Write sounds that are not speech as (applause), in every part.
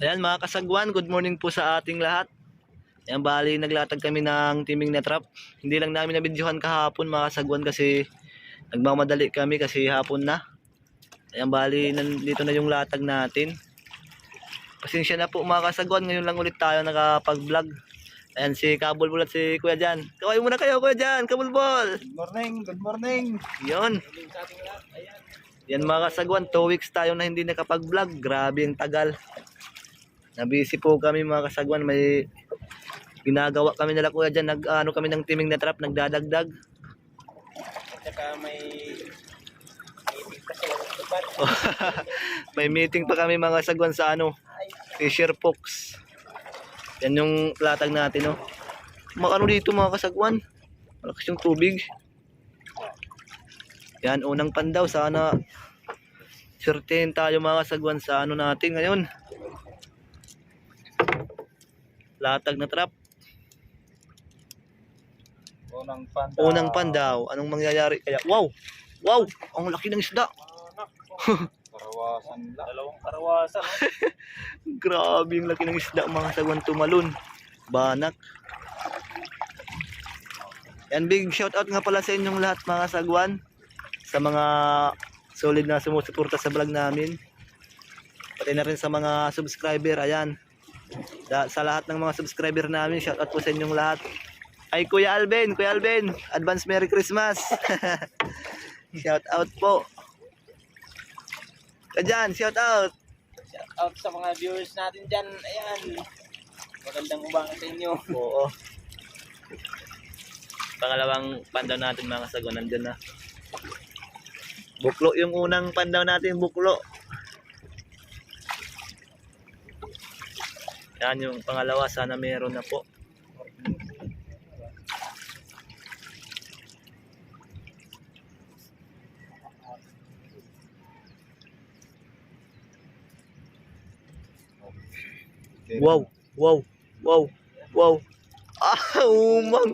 Ayan mga kasagwan, good morning po sa ating lahat. Ayan bali naglatag kami ng timing na trap. Hindi lang namin nabidyohan kahapon mga kasagwan kasi nagmamadali kami kasi hapon na. Ayan bali nandito na yung latag natin. Pasensya na po mga kasagwan, ngayon lang ulit tayo nakapag-vlog. Ayan si Kabulbul at si Kuya Jan. Kaway muna kayo Kuya Jan, Kabulbul. Good morning, good morning. Yun. Yan mga kasagwan, 2 weeks tayo na hindi nakapag-vlog. Grabe ang tagal. Nabisi po kami mga kasagwan. May ginagawa kami nila kuya dyan. Nag, ano kami ng timing na trap, nagdadagdag. At saka may meeting pa. (laughs) May meeting pa kami mga kasagwan sa ano, Fisher Fox. Yan yung latag natin, no. Mga ano dito mga kasagwan. Malakas yung tubig. Yan, unang pandaw. Sana surtein tayo mga kasagwan sa ano natin ngayon. Latag na trap. Unang panda. Unang pandaw. Anong mangyayari kaya? Wow! Wow! Ang laki ng isda. (laughs) Karawasan lang. Dalawang karawasan. no? (laughs) Grabe yung laki ng isda mga sagwan tumalon. Banak. Yan big shout out nga pala sa inyong lahat mga sagwan. Sa mga solid na sumusuporta sa vlog namin. Pati na rin sa mga subscriber. Ayan. Sa, sa lahat ng mga subscriber namin, shout out po sa inyong lahat. Ay Kuya Alben, Kuya Alben, advance Merry Christmas. (laughs) shout out po. Kadyan, shout out. Shout out sa mga viewers natin dyan. Ayan. Magandang umaga sa inyo. (laughs) Oo. Pangalawang pandaw natin mga kasagon, nandyan na. Buklo yung unang pandaw natin, buklo. Yan yung pangalawa, sana meron na po. Wow, wow, wow, wow. Ah, umang.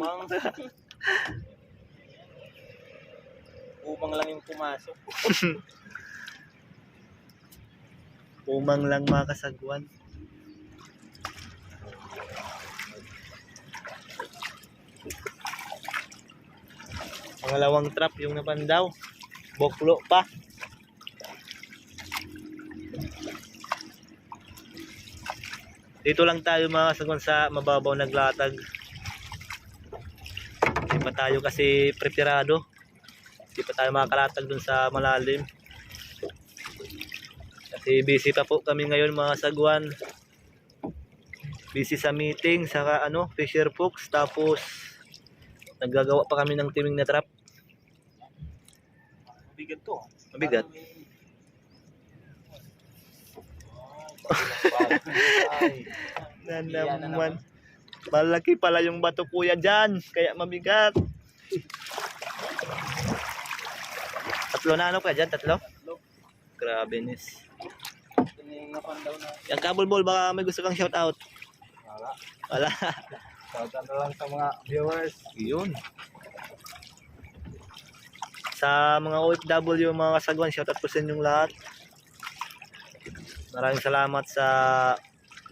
Umang. Lang yung pumasok. (laughs) Umang lang mga Pangalawang trap yung napandaw. Boklo pa. Dito lang tayo mga kasagwan sa mababaw naglatag. Hindi pa tayo kasi preparado. Hindi pa tayo makakalatag dun sa malalim. Kasi busy pa po kami ngayon mga sagwan. Busy sa meeting sa ano, Fisher Fox tapos naggagawa pa kami ng timing na trap. Mabigat to. Mabigat. (laughs) Na naman. Malaki pala yung bato kuya dyan. Kaya mabigat. Tatlo na ano kaya dyan? Tatlo? Grabe nis. Yung napandaw na. Yung kabul ball baka may gusto kang shout out. Wala. Wala. Shout out na lang sa mga viewers. Yun. Sa mga OFW, mga kasagwan, shoutout po sa inyong lahat. Maraming salamat sa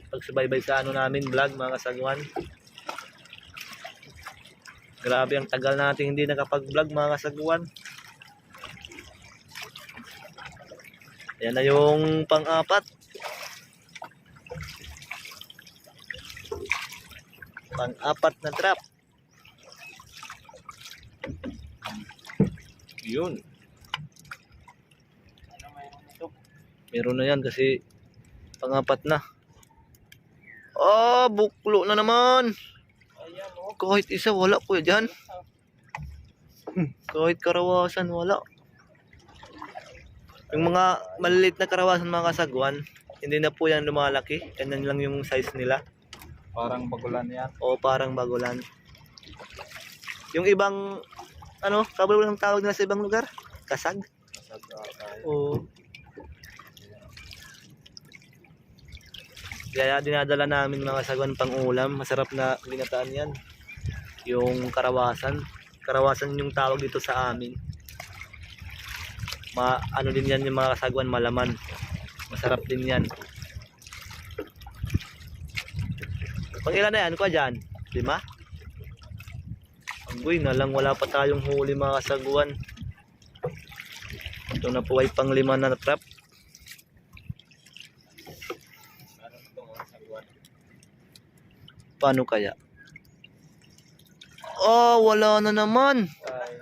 pagsubaybay sa ano namin vlog mga kasagwan. Grabe ang tagal natin hindi nakapag-vlog mga kasagwan. Yan na yung pang-apat. Pang-apat na trap. Yun. Ano? Meron na yan kasi pangapat na. Ah, buklo na naman. Oh. Kahit isa wala po dyan. Hmm, Kahit karawasan wala. Yung mga maliliit na karawasan mga kasagwan, hindi na po yan lumalaki. Ganyan lang yung size nila. Parang bagulan yan. O parang bagulan. Yung ibang, ano, kabalo ng tawag nila sa ibang lugar? Kasag? Kasag. Oo. Kaya dinadala namin mga sagwan pang ulam. Masarap na ginataan yan. Yung karawasan. Karawasan yung tawag dito sa amin. Ma ano din yan yung mga kasagwan malaman. Masarap din yan. Pang ilan na yan, kuya dyan? Lima? Agoy na lang, wala pa tayong huli mga kasaguan. Ito na po ay pang lima na trap. Paano kaya? Oh, wala na naman. (laughs) Ay,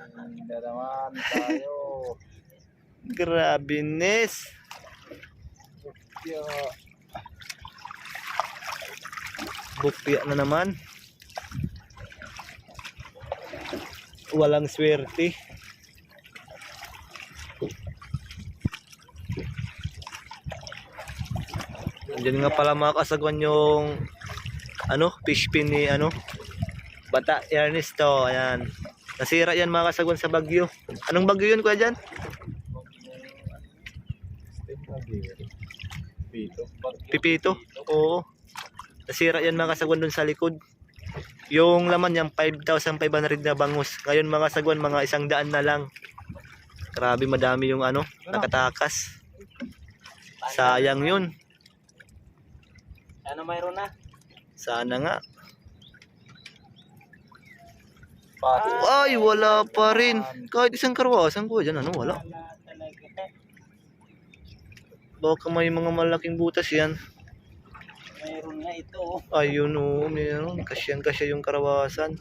na naman tayo. Grabe, Nes. Yo. Bukya na naman. Walang swerte. Diyan nga pala mga kasagwan yung ano, fish pin ni ano, Bata Ernesto. Ayan. Nasira yan mga kasagwan sa bagyo. Anong bagyo yun kuya dyan? Pito. Pipito? Oo. Nasira yan mga kasagwan dun sa likod. Yung laman niyang 5,500 na bangus. Ngayon mga kasagwan, mga isang daan na lang. Grabe madami yung ano, nakatakas. Sayang yun. Ano mayroon na? Sana nga. Ay, wala pa rin. Kahit isang karwasan ko dyan, ano, wala. Baka may mga malaking butas yan. Mayroon na ito. oh. Ayun o, meron. Kasyan kasya yung karawasan.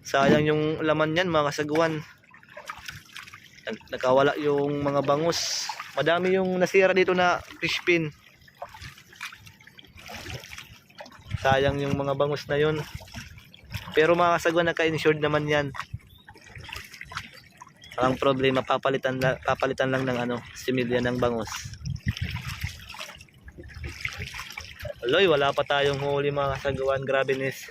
Sayang yung laman yan, mga kasagwan. Nag- Nakawala yung mga bangus. Madami yung nasira dito na fish pin. Sayang yung mga bangus na yun. Pero mga kasagwan, naka-insured naman yan. Walang problema, papalitan, papalitan lang ng ano, similya ng bangus. Aloy, wala pa tayong huli mga kasagawan. Grabe nis.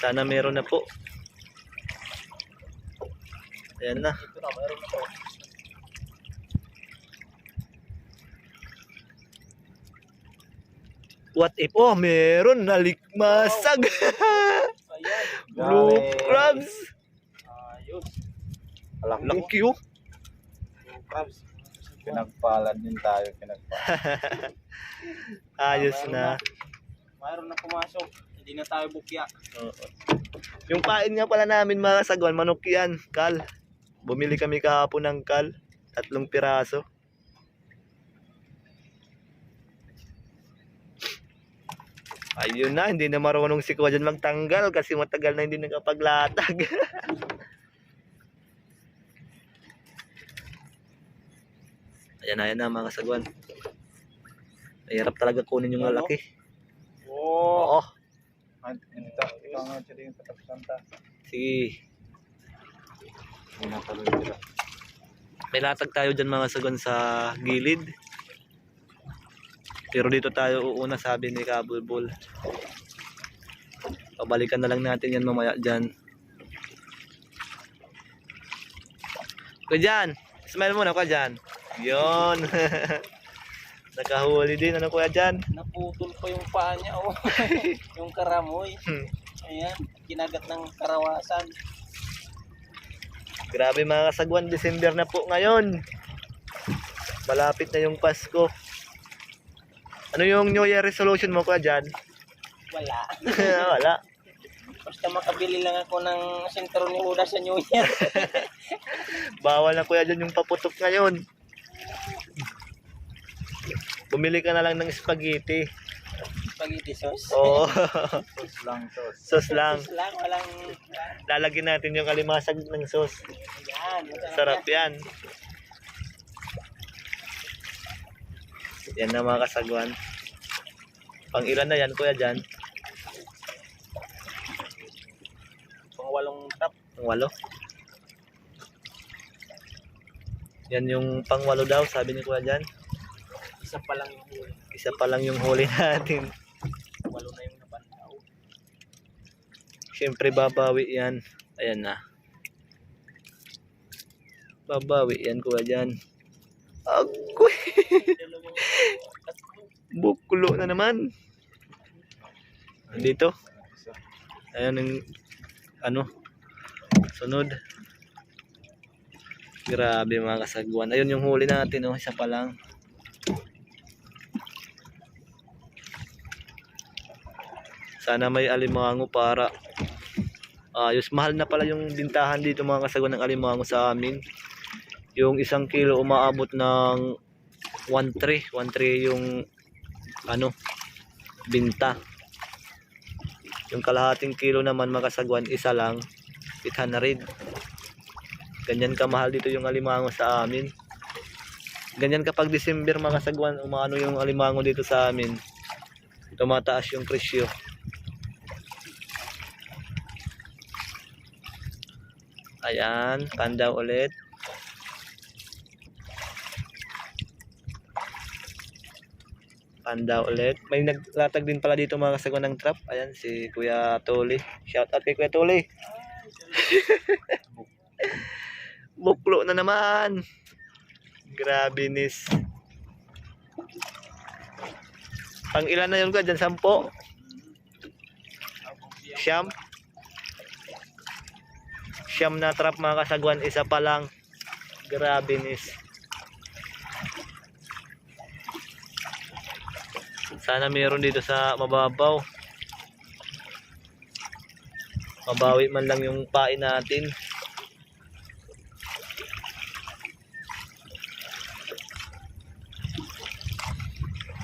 Sana meron na po. Ayan na. What if? Oh, meron. Nalikmasag. Ayan. (laughs) Blue crabs. Ayos. Laki oh. Blue crabs. Pinagpalad din tayo, pinagpalad. (laughs) Ayos Meron na. Mayroon na pumasok. Hindi na tayo bukya. Oo. Yung pain nga pala namin mga kasagwan, manok yan. Kal. Bumili kami kahapon ng kal. Tatlong piraso. Ayun na, hindi na marunong si Kuya dyan magtanggal kasi matagal na hindi nakapaglatag. (laughs) ayan na, ayan na mga kasagwan. Mahirap talaga kunin yung Ano? lalaki. Oo. Oo. Sige. May latag tayo dyan mga sagon sa gilid. Pero dito tayo uuna sabi ni Kabulbul. Pabalikan na lang natin yan mamaya dyan. Kuya dyan! Smile muna kuya dyan. Yun. (laughs) Nakahuli din. Ano kuya dyan? Naputol pa yung paa niya, oh. (laughs) yung karamoy. Hmm. Ayan, kinagat ng karawasan. Grabe mga kasagwan. December na po ngayon. Malapit na yung Pasko. Ano yung New Year resolution mo kuya dyan? Wala. (laughs) Wala. Basta makabili lang ako ng sentro ni Huda sa New Year. (laughs) Bawal na kuya dyan yung paputok ngayon. Bumili ka na lang ng spaghetti. Spaghetti sauce. Oo. Sauce lang, sauce. sauce lang. Sauce lang, walang... Lalagyan natin yung alimasag ng sauce. Yan. Sarap yan. Yan na mga kasagwan. Pang ilan na yan kuya dyan? Pang walong tap. Pang walo? Yan yung pang walo daw sabi ni kuya dyan. Isa pa lang yung huli. Isa pa lang yung huli natin. Walo na yung nabantaw. Siyempre babawi yan. Ayan na. Babawi yan kuya dyan. Agoy! (laughs) Buklo na naman. Dito. Ayan yung ano. Sunod. Grabe mga kasagwan. Ayun yung huli natin oh. Isa pa lang. Sana may alimango para ayos. Mahal na pala yung bintahan dito mga kasagwan ng alimango sa amin. Yung isang kilo umaabot ng 1.3. 1.3 yung ano, binta. Yung kalahating kilo naman makasagwan, isa lang, 800. Ganyan kamahal dito yung alimango sa amin. Ganyan kapag December mga kasagwan, umaano yung alimango dito sa amin. Tumataas yung presyo. Ayan, pandaw ulit. Pandaw ulit. May naglatag din pala dito mga kasagwan ng trap. Ayan, si Kuya Tuli. Shout out kay Kuya Tuli. (laughs) Buklo na naman. Grabe nis. Pang ilan na yun ka dyan? Sampo? Siyam? Siyam na trap mga kasagwan. Isa pa lang. Grabe nis. Sana meron dito sa mababaw. Mabawi man lang yung pain natin.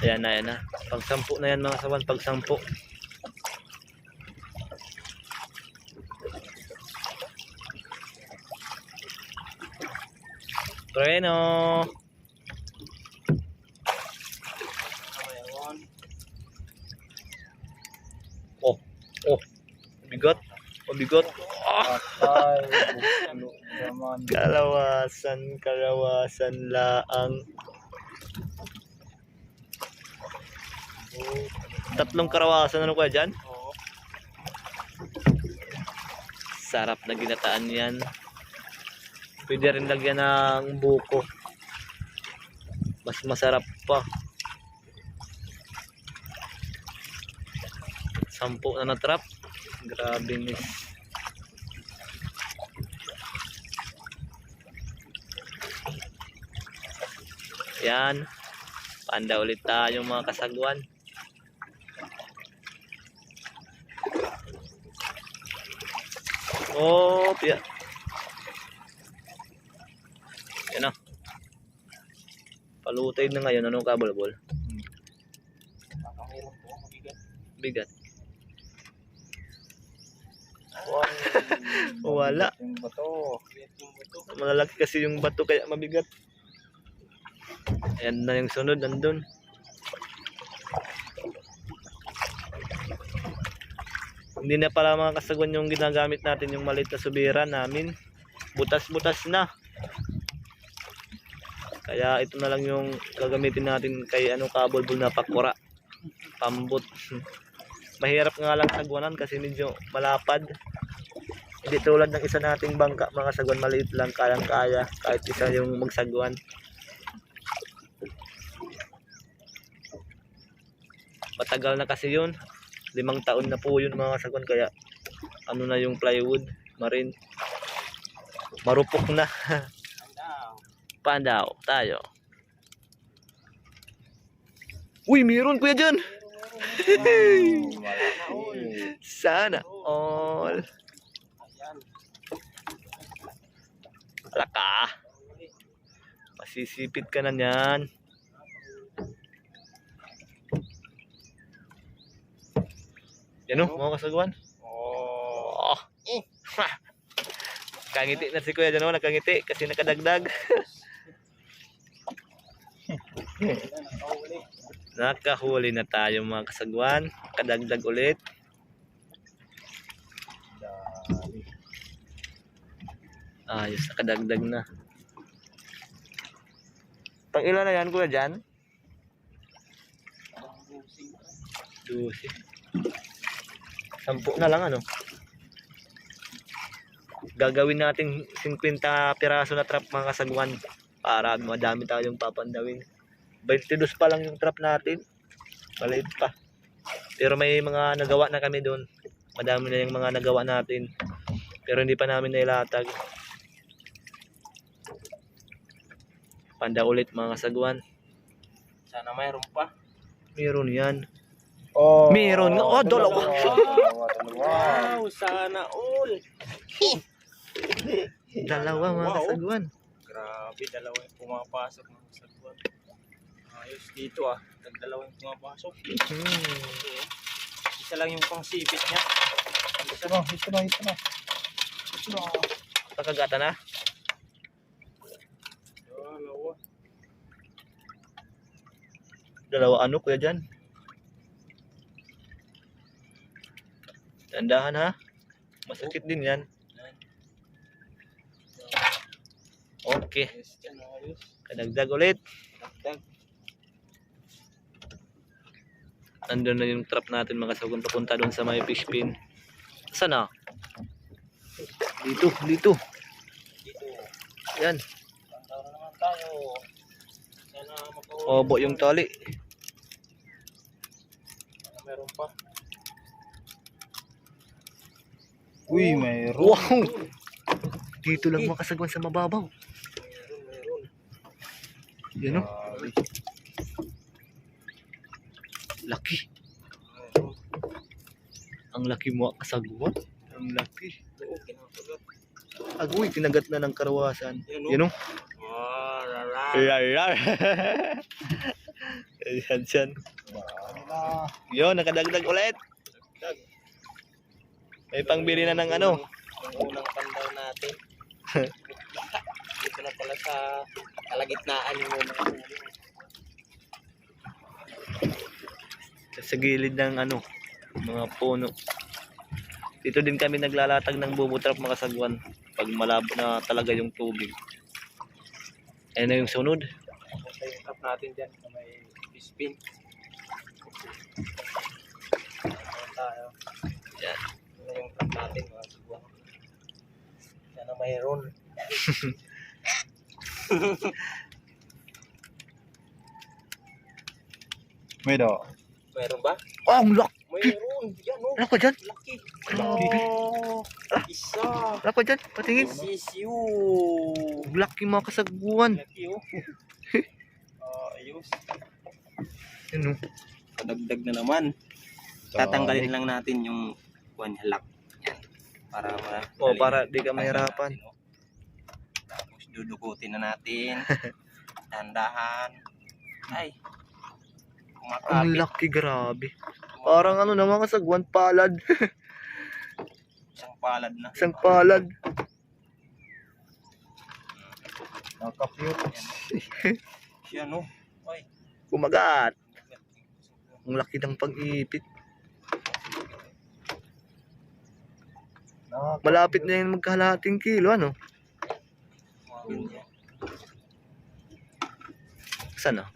Ayan na, ayan na. Pag sampu na yan mga sawan, pag sampu. Treno. Oh, oh. Bigot. Oh, bigot. Patay. Buklo naman. kalawasan, kalawasan laang. Tatlong karawasan ano kaya dyan? Sarap na ginataan yan. Pwede rin lagyan ng buko. Mas masarap pa. Sampu na na trap. Grabe miss. Yan. Panda ulit tayo mga kasagwan. Oh, piya. Yan na. Palutay na ngayon. Anong kabalbol? Mabigat. Bigat. Wala. Malalaki kasi yung bato kaya mabigat. Ayan na yung sunod. Nandun. Hindi na pala mga kasagwan yung ginagamit natin yung maliit na subira namin. Butas-butas na. Kaya ito na lang yung gagamitin natin kay ano kabulbul na pakura. Pambot. Mahirap nga lang sagwanan kasi medyo malapad. Hindi tulad ng isa nating bangka, mga sagwan maliit lang, kayang-kaya kahit isa yung magsagwan. Matagal na kasi yun. Limang taon na po yun mga sagwan kaya ano na yung plywood, marin. Marupok na. (laughs) Andaw. Pandaw, tayo. Uy, meron kuya dyan. (laughs) Sana all. Ayan. Wala ka. Masisipit ka na niyan. Yan o, mga kasagwan. Oh. Oh. (laughs) Nakangiti na si Kuya dyan o, nakangiti kasi nakadagdag. (laughs) Nakahuli. Na tayo mga kasagwan. Kadagdag ulit. Ayos, nakadagdag na. Pang ilan na yan Kuya dyan? 12. Sampu na lang ano. Gagawin natin 50 piraso na trap mga kasagwan para madami tayong papandawin. 22 pa lang yung trap natin. Maliit pa. Pero may mga nagawa na kami doon. Madami na yung mga nagawa natin. Pero hindi pa namin nailatag. Panda ulit mga kasagwan. Sana mayroon pa. Meron yan. Oh. Meron nga. Oh, dalawa. (laughs) Wow, sana all. Dalawa mga Wow. Grabe, dalawa yung pumapasok ng sagwan. Ayos dito ah. Nagdalawa yung pumapasok. Hmm. Isa lang yung pang sipit niya. Ito na, ito na, ito na. Kakagata na. Dalawa. Dalawa ano kuya dyan? Tandahan ha. Masakit din yan. Okay. Kadagdag ulit. Nandun na yung trap natin mga kasagwan papunta doon sa may fish pin. Saan na? Dito, dito. Dito. Yan. Obo yung tali. Meron pa. Uy, mayroon. Wow! Dito lang mga kasagwan sa mababaw. Yan o. Laki. Ang laki mo kasagwan. Ang laki. Oo, kinakagat. Agoy, tinagat na ng karawasan. Yan o. Rar. (laughs) Ayan siyan. Yun, nakadagdag ulit. May pangbili na ng ano. Yung unang pandaw natin. (laughs) Dito na pala sa kalagitnaan yung unang huli. sa gilid ng ano, mga puno. Dito din kami naglalatag ng bubutrap mga sagwan pag malabo na talaga yung tubig. Ayan na yung sunod. Yung trap natin dyan may fish pin. Tayo. Yan. Yung trap natin mga subuhan. Sana mayroon. (laughs) May do. Mayroon ba? Oh, ang lak! Mayroon. Yan o. Ano ka dyan? Laki. Laki. Oh, isa. Ka dyan? Patingin. This is you. Laki mga kasagwan. Laki oh. (laughs) Ah, ayos. Ano? Kadagdag na naman. Tatanggalin lang natin yung one halak. Yan. Para ma Oh, para di ka mahirapan. Tapos dudukutin na natin. (laughs) Tandahan. Ay. Ang Kumakapit. laki, grabe. Parang ano naman kasagwan, palad. (laughs) Isang palad na. Isang palad. Nakapute. (laughs) Yan oh. Ay. Kumagat. Ang laki ng pag-ipit. Nakapute. Malapit na yung magkahalating kilo, ano? Mga ganyan. Saan na?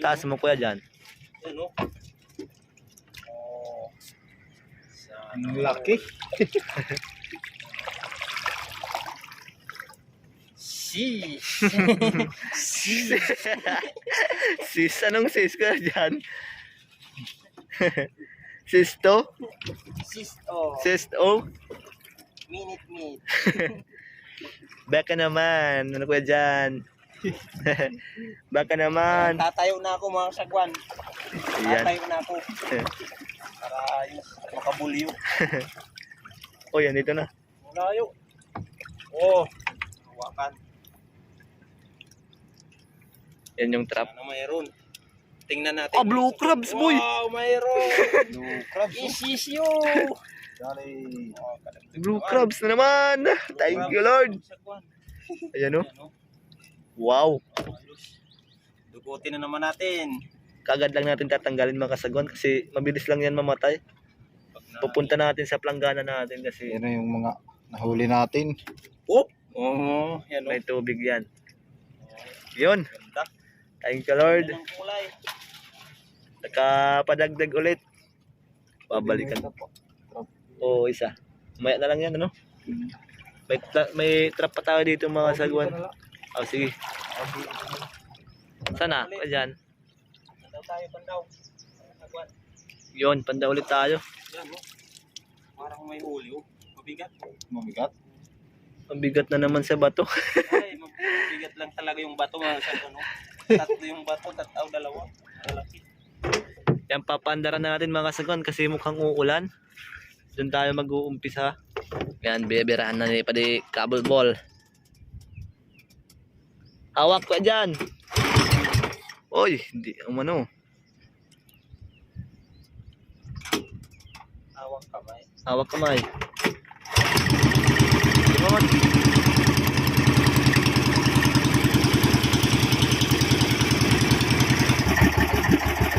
Taas mo kuya dyan. Yan oh. Oh. Ang laki. Si. si. (laughs) sis, anong sis ka dyan? (laughs) sis to? Sis. Oh. Sis to? Minute meat. (laughs) Baka naman. Ano kuya dyan? (laughs) Baka naman. Tatayo na ako mga sagwan. Tatayo na ako. (laughs) Para ayos. Makabulyo. (laughs) O yan, dito na. Malayo. Oh. Hawakan. Yan yung trap. Sana mayroon. Tingnan natin. Ah, blue crabs, boy. Wow, mayroon. Blue crabs. oh. Oh, Blue naman. crabs na naman. Thank you, Lord. Ayan o. Oh. Wow. Ayos. Dugutin na naman natin. Kagad lang natin tatanggalin mga kasagwan kasi mabilis lang yan mamatay. Pupunta natin sa planggana natin kasi Yan yung mga nahuli natin. Oop. Oo, yan oh. may tubig yan. Yun. Thank you, Lord. Nakapadagdag ulit. Babalikan. Oo, isa. Maya na lang yan, ano? May, tra- may trap pa tayo dito mga sagwan. Oh, sige. Sana? Ayan. Pandaw tayo, pandaw. Sagwan. Yun, panda ulit tayo. Yan oh. Parang may huli oh. Mabigat. Mamigat. Ang bigat na naman sa bato. Ay, (laughs) mabigat lang talaga yung bato mga sagwan oh. (laughs) Tatlo yung bato, tataw dalawa. Malaki. Yan, papaandaran na natin mga kasagwan kasi mukhang uulan. Doon tayo mag-uumpisa. Yan, bibirahan na ni padi cable ball. Hawak ka dyan. Oy, hindi, umano. Awang kamay. Hawak kamay. On.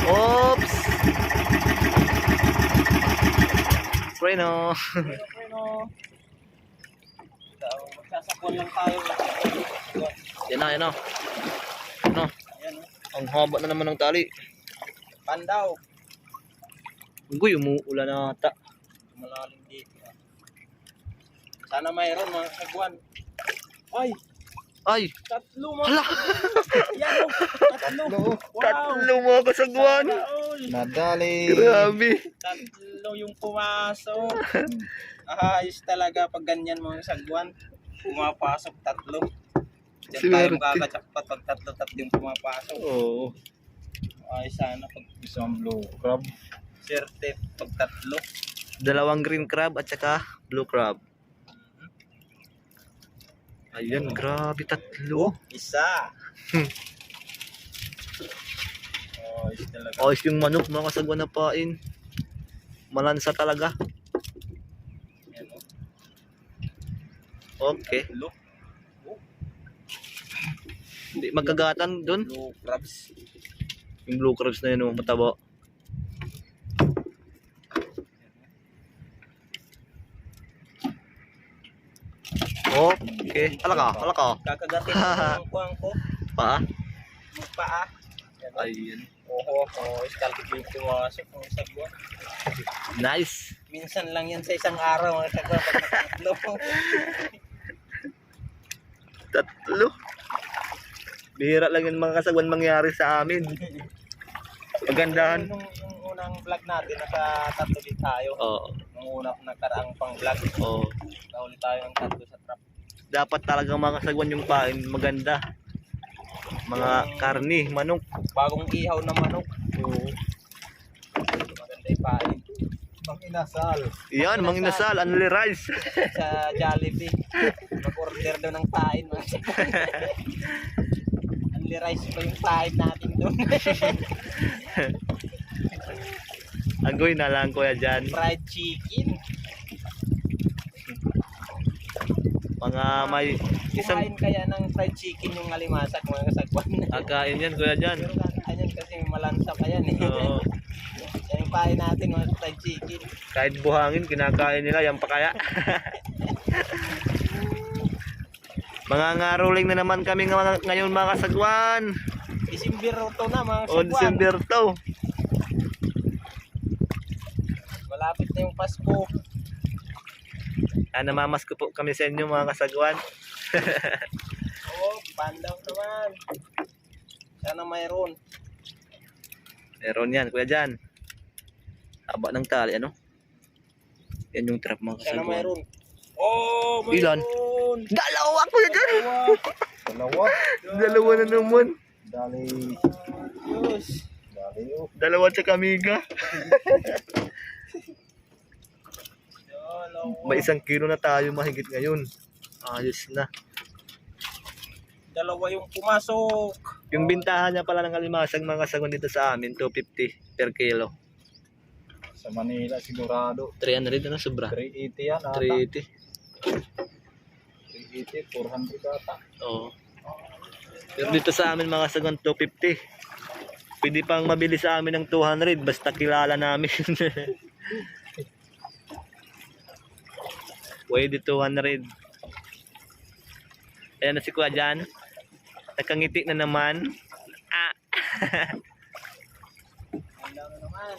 Oops! Bueno. Pero, magsasakwan lang tayo. Yan na, yan na. Ano? Ang haba na naman ng tali. Pandaw. Uy, umuulan na ata. Malalim dito. ah. Sana mayroon mga sagwan. Ay, Ay! tatlo mga Hala! Yan oh, tatlo. Tatlo. Wow. Tatlo mga kasagwan! Nadali. Grabe! Tatlo yung pumasok. (laughs) Ayos talaga pag ganyan mga sagwan. Pumapasok tatlo. Diyan tayo Swerte. makakajakpat pag tatlo-tatlo yung pumapasok. Oo. Ay, sana pag Isang blue crab. serte pag tatlo. Dalawang green crab at saka blue crab. Ayan, grabe tatlo. Isa. Hmm. Ayos talaga. Ayos yung manok mga kasagwan na pain. Malansa talaga. Okay. Hindi magkagatan dun. Blue crabs. Yung blue crabs na yun, oh, mataba. Okay. Alaka, alaka. Kakagatin (laughs) yung kuwang ko. Pa. Magpaa. Yan, oh. Oho, oh, iskalkit yung pumasok ng sagwa. Nice. Minsan lang yan sa isang araw mga sagwa pag tatlo. (laughs) Tatlo. Bihira lang yung mga kasagwan mangyari sa amin. Magandahan. Nung, yung unang vlog natin, nasa tatlo din tayo. Oo. Nung unang nakaraang pang vlog, Oo. nahuli tayo ng tatlo sa trap. Dapat talaga mga kasagwan yung pain maganda. Mga karni, manok. Bagong ihaw na manok. Oo. Maganda yung pain. Pang inasal. Yan, mga inasal, only rice. Sa Jollibee. Mag-order daw ng pain. Only (laughs) rice pa yung pain natin doon. (laughs) Agoy na lang kuya dyan. Fried chicken. Mga may isang Kumain kaya ng fried chicken yung alimasak mga kasagwan. (laughs) akain yan kuya dyan. Pero kakain yan kasi malansa pa yan eh. Oo. (laughs) Yan yung pain natin mga fried chicken. Kahit buhangin, kinakain nila. Yan pa kaya. (laughs) mga ngaruling na naman kami ng- ngayon mga kasagwan. December to na mga O kasagwan. December to. Malapit na yung Pasko. Ah, namamas ko po kami sa inyo mga kasagwan. Oo, pandaw naman. Sana mayroon. Meron yan, kuya dyan. Haba ng tali, ano? Yan yung trap mga Sana kasagwan. mayroon. Oh, Ilan? mayroon. Dalawa kuya dyan! Wow. Dalawa. (laughs) Dalawa na naman. Dali. Diyos. Dali oh. Dalawa sa kamiga. (laughs) May isang kilo na tayo mahigit ngayon. Ayos na. Dalawa yung pumasok. Yung bintahan niya pala ng alimasag mga kasagon dito sa amin, 250 per kilo. Sa Manila sigurado. 300 na sobra. 380 yan ata. 380. 380, 400 ata. Oo. Pero dito sa amin mga sagon 250. Pwede pang mabili sa amin ng 200 basta kilala namin. (laughs) Pwede 200. Ayan na si Kuya dyan. Nakangiti na naman. Ah. Pandaw na naman.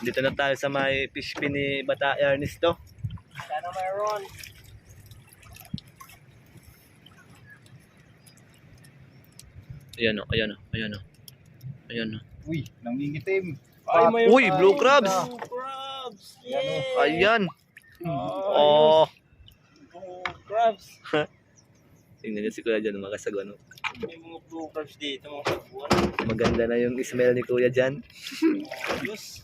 Dito na tayo sa may fish pin ni Bata Ernesto. Sana mayroon. Ayan o, ayan o, ayan o. Ayan o. Uy, nangingitim. Ay, Uy, blue crabs! Blue crabs! Yan, oh. Yeah! Ayan. Oh, Oh. blue crabs! (laughs) Tingnan niyo si Kuya dyan mga kasagon. oh. May mga blue crabs dito mga sagwan. Maganda na yung smell ni Kuya dyan. (laughs) Ayos.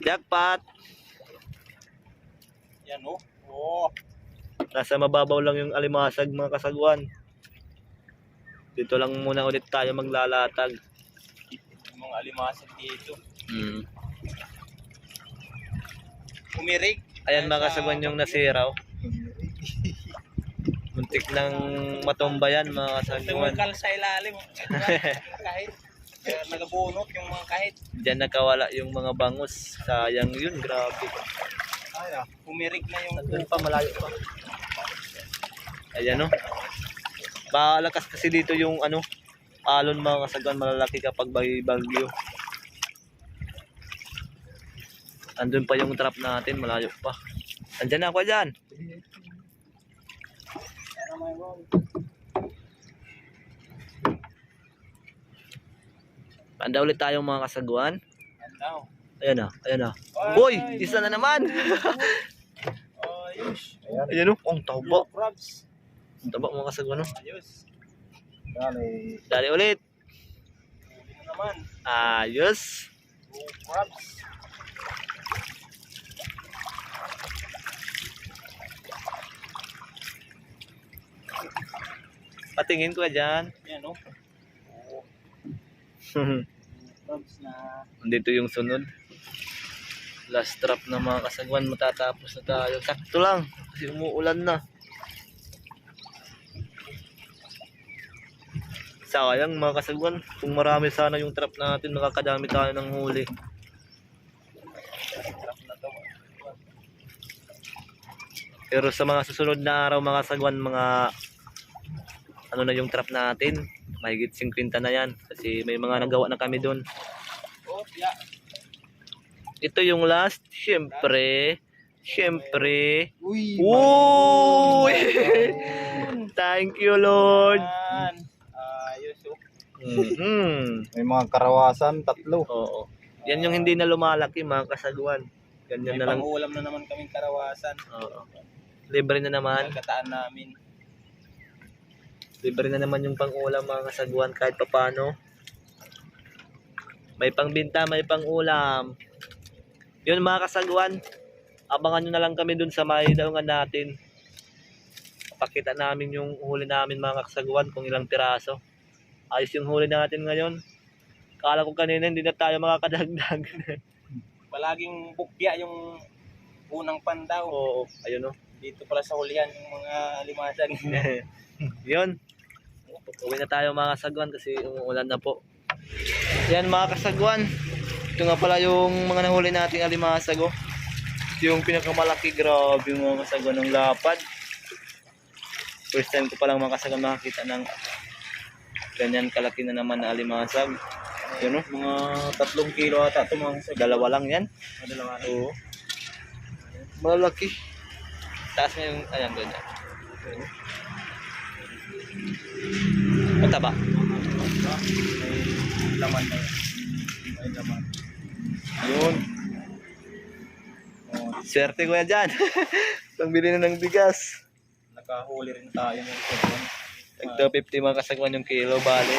Jackpot! Yan oh. Oh. Nasa mababaw lang yung alimasag mga kasagwan. Dito lang muna ulit tayo maglalatag. Alimasag dito. Mm. Umirik. Ayan mga kasagwan yung nasira. oh. Muntik nang matumba yan mga kasagwan. Tumukal sa ilalim. sagwan. (laughs) kahit. Kaya nagabunot yung mga kahit. Diyan nakawala yung mga bangus. Sayang yun, grabe. Ay, ah. Umirik na yung Nandun pa, malayo pa. Ayan o. Malakas kasi dito yung ano, alon mga kasagwan malalaki kapag bagyo. Andun pa yung trap natin, malayo pa. Andyan ako dyan. Ano may wrong? Anda ulit tayong mga daw. Ayan na, ayan na. Ay, isa na naman. (laughs) Ayos. Ayan. O, ang taba. Ang taba mga kasagwan o. Ayos. Yan eh. Dali ulit. Na naman. Ayos. Crabs. Patingin ko dyan. Yan oh. (laughs) Blue crabs na Andito yung sunod. Last trap na mga kasagwan, matatapos na tayo. Sakto lang, kasi umuulan na. Sayang mga kasagwan, kung marami sana yung trap natin, makakadami tayo ng huli. Pero sa mga susunod na araw mga kasagwan, mga ano na yung trap natin, mahigit 50 na yan. Kasi may mga nagawa na kami doon. Ito yung last, syempre, syempre, Uy! Uy! (laughs) Thank you, Lord. Mhm. May mga karawasan, tatlo. Oo. Yan yung hindi na lumalaki, mga kasagwan. May Ganyan na lang. pangulam na naman kaming karawasan. Oo. Libre na naman. Pagkataan namin. Libre na naman yung pang-ulam, mga kasagwan, kahit papano. May pangbinta, may pang-ulam. Yun, mga kasagwan. Abangan nyo na lang kami dun sa may daungan natin. Pakita namin yung huli namin, mga kasagwan, kung ilang piraso. Ayos yung huli natin ngayon. Kala ko kanina hindi na tayo makakadagdag. Palaging bukya yung unang pandaw. Oo, ayun o. Dito pala sa hulihan yung mga limasag. (laughs) Yun. Uwi na tayo mga kasagwan kasi umuulan na po. Yan mga kasagwan. Ito nga pala yung mga nahuli nating alimasag oh. Yung pinakamalaki grabe yung mga kasagwan ng lapad. First time ko palang mga kasagwan makakita ng ganyan kalaki na naman na alimasag. Yun oh. mga tatlong kilo ata ito mga Dalawa lang yan. dalawa. Oo. Malaki. Taas nga yung, ayan, ganyan. Mataba. May laman na yun. May laman. Yun. Oh, Swerte ko yan dyan. (laughs) Pangbili na ng bigas. nakahuli rin tayo ng sabon. Tag 250 mga kasagwan yung kilo, bale.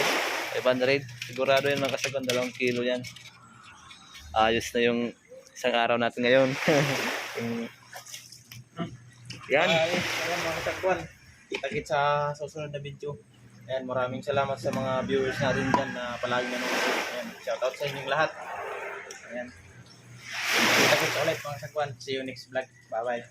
500. Sigurado yan mga kasagwan, dalawang kilo yan. Ayos na yung isang araw natin ngayon. (laughs) Yan. Ay, ayan mga kasagwan. Kita-kit sa susunod na video. Ayan, maraming salamat sa mga viewers natin dyan na palagi nanonood. Ayan, shoutout sa inyong lahat. Ayan. Kita-kits ulit mga kasagwan. See you next vlog. Bye-bye.